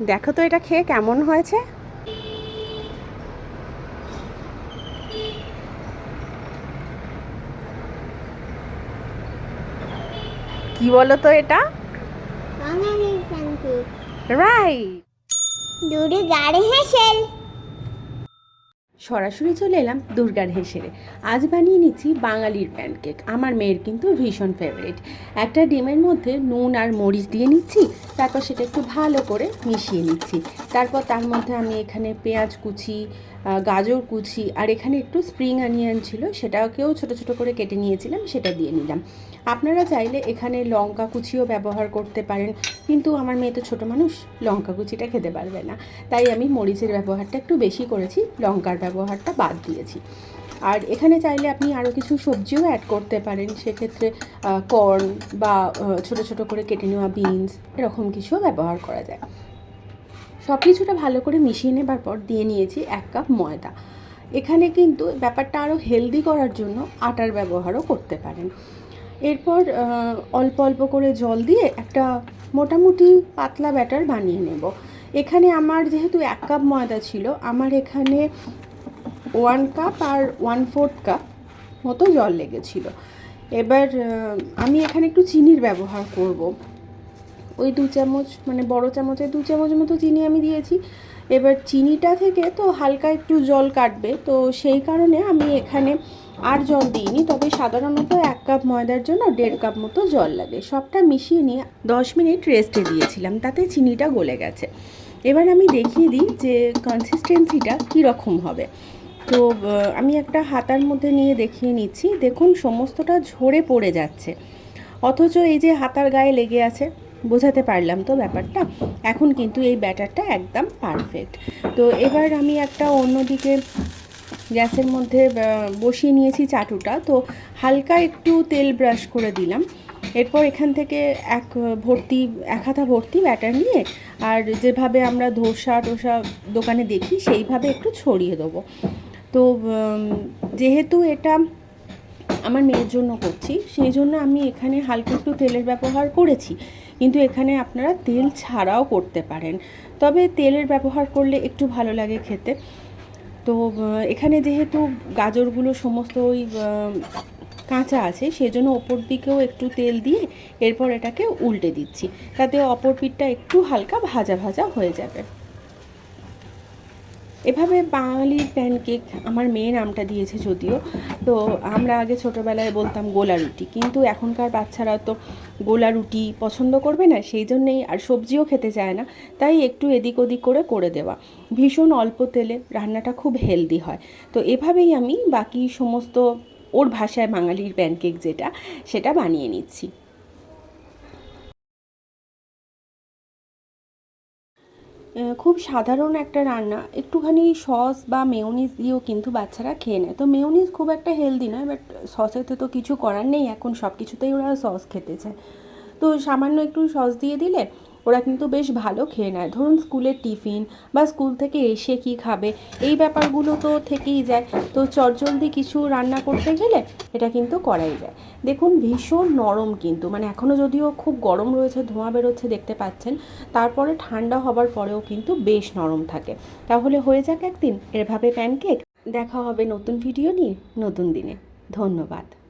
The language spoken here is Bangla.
দেখো তো এটা খেয়ে কেমন হয়েছে। কি বলো তো এটা? রাই রাইট দূরে গাড়ি হেসেল। সরাসরি চলে এলাম দুর্গার হেসেরে আজ বানিয়ে নিচ্ছি বাঙালির প্যানকেক। আমার মেয়ের কিন্তু ভীষণ ফেভারিট একটা ডিমের মধ্যে নুন আর মরিচ দিয়ে নিচ্ছি, তারপর সেটা একটু ভালো করে মিশিয়ে নিচ্ছি। তারপর তার মধ্যে আমি এখানে পেঁয়াজ কুচি গাজর কুচি আর এখানে একটু স্প্রিং অনিয়ন ছিল, সেটাকেও ছোট ছোট করে কেটে নিয়েছিলাম, সেটা দিয়ে নিলাম। আপনারা চাইলে এখানে লঙ্কা কুচিও ব্যবহার করতে পারেন, কিন্তু আমার মেয়ে তো ছোটো মানুষ, লঙ্কা কুচিটা খেতে পারবে না। তাই আমি মরিচের ব্যবহারটা একটু বেশি করেছি, লঙ্কার ব্যবহারটা বাদ দিয়েছি। আর এখানে চাইলে আপনি আরও কিছু সবজিও অ্যাড করতে পারেন। সেক্ষেত্রে কর্ন বা ছোট ছোট করে কেটে নেওয়া বিনস এরকম কিছুও ব্যবহার করা যায়। সব কিছুটা ভালো করে মিশিয়ে নেবার পর দিয়ে নিয়েছি এক কাপ ময়দা। এখানে কিন্তু ব্যাপারটা আরও হেলদি করার জন্য আটার ব্যবহারও করতে পারেন। এরপর অল্প অল্প করে জল দিয়ে একটা মোটামুটি পাতলা ব্যাটার বানিয়ে নেব। এখানে আমার যেহেতু এক কাপ ময়দা ছিল, আমার এখানে ওয়ান কাপ আর ওয়ান ফোর্থ কাপ মতো জল লেগেছিল। এবার আমি এখানে একটু চিনির ব্যবহার করব। ওই দু চামচ মানে বড় চামচে দু চামচ মতো চিনি আমি দিয়েছি। এবার চিনিটা থেকে তো হালকা একটু জল কাটবে, তো সেই কারণে আমি এখানে আর জল দিইনি। তবে সাধারণত এক কাপ ময়দার জন্য দেড় কাপ মতো জল লাগে। সবটা মিশিয়ে নিয়ে দশ মিনিট রেস্টে দিয়েছিলাম, তাতে চিনিটা গলে গেছে। এবার আমি দেখিয়ে দিই যে কনসিস্টেন্সিটা কীরকম হবে। তো আমি একটা হাতার মধ্যে নিয়ে দেখিয়ে নিচ্ছি। দেখুন, সমস্তটা ঝরে পড়ে যাচ্ছে। অথচ এই যে হাতার গায়ে লেগে আছে, বোঝাতে পারলাম তো ব্যাপারটা। এখন কিন্তু এই ব্যাটারটা একদম পারফেক্ট তো এবার আমি একটা অন্যদিকে গ্যাসের মধ্যে বসিয়ে নিয়েছি চাটুটা। তো হালকা একটু তেল ব্রাশ করে দিলাম। এরপর এখান থেকে এক ভর্তি, এক হাতা ভর্তি ব্যাটার নিয়ে আর যেভাবে আমরা ধোসা টোসা দোকানে দেখি, সেইভাবে একটু ছড়িয়ে দেবো। তো যেহেতু এটা আমার মেয়ের জন্য করছি, সেই জন্য আমি এখানে হালকা একটু তেলের ব্যবহার করেছি। কিন্তু এখানে আপনারা তেল ছাড়াও করতে পারেন। তবে তেলের ব্যবহার করলে একটু ভালো লাগে খেতে। তো এখানে যেহেতু গাজরগুলো সমস্ত ওই কাঁচা আছে সেজন্য ওপর দিকেও একটু তেল দিয়ে এরপর এটাকে উল্টে দিচ্ছি। তাতে অপর পিঠটা একটু হালকা ভাজা ভাজা হয়ে যাবে। এভাবে বাঙালির প্যানকেক আমার মেয়ে নামটা দিয়েছে যদিও। তো আমরা আগে ছোটোবেলায় বলতাম গোলা রুটি। কিন্তু এখনকার বাচ্চারা তো গোলা রুটি পছন্দ করবে না, সেই জন্যেই আর সবজিও খেতে চায় না। তাই একটু এদিক ওদিক করে করে দেওয়া। ভীষণ অল্প তেলে রান্নাটা খুব হেলদি হয়। তো এভাবেই আমি বাকি সমস্ত ওর ভাষায় বাঙালির প্যানকেক যেটা, সেটা বানিয়ে নিচ্ছি। খুব সাধারণ একটা রান্না। একটুখানি সস বা মেয়নিস দিয়েও কিন্তু বাচ্চারা খেয়ে নেয়। তো মেয়নিস খুব একটা হেলদি নয় বাট সসেতে তো কিছু করার নেই। এখন সব কিছুতেই ওরা সস খেতে চায়। তো সামান্য একটু সস দিয়ে দিলে ওরা কিন্তু বেশ ভালো খেয়ে নেয়। ধরুন স্কুলের টিফিন বা স্কুল থেকে এসে কি খাবে, এই ব্যাপারগুলো তো থেকেই যায়। তো চটজলদি কিছু রান্না করতে গেলে এটা কিন্তু করাই যায়। দেখুন, ভীষণ নরম কিন্তু। মানে এখনও যদিও খুব গরম রয়েছে, ধোঁয়া বেরোচ্ছে, দেখতে পাচ্ছেন। তারপরে ঠান্ডা হবার পরেও কিন্তু বেশ নরম থাকে। তাহলে হয়ে যাক একদিন এভাবে প্যানকেক। দেখা হবে নতুন ভিডিও নিয়ে, নতুন দিনে। ধন্যবাদ।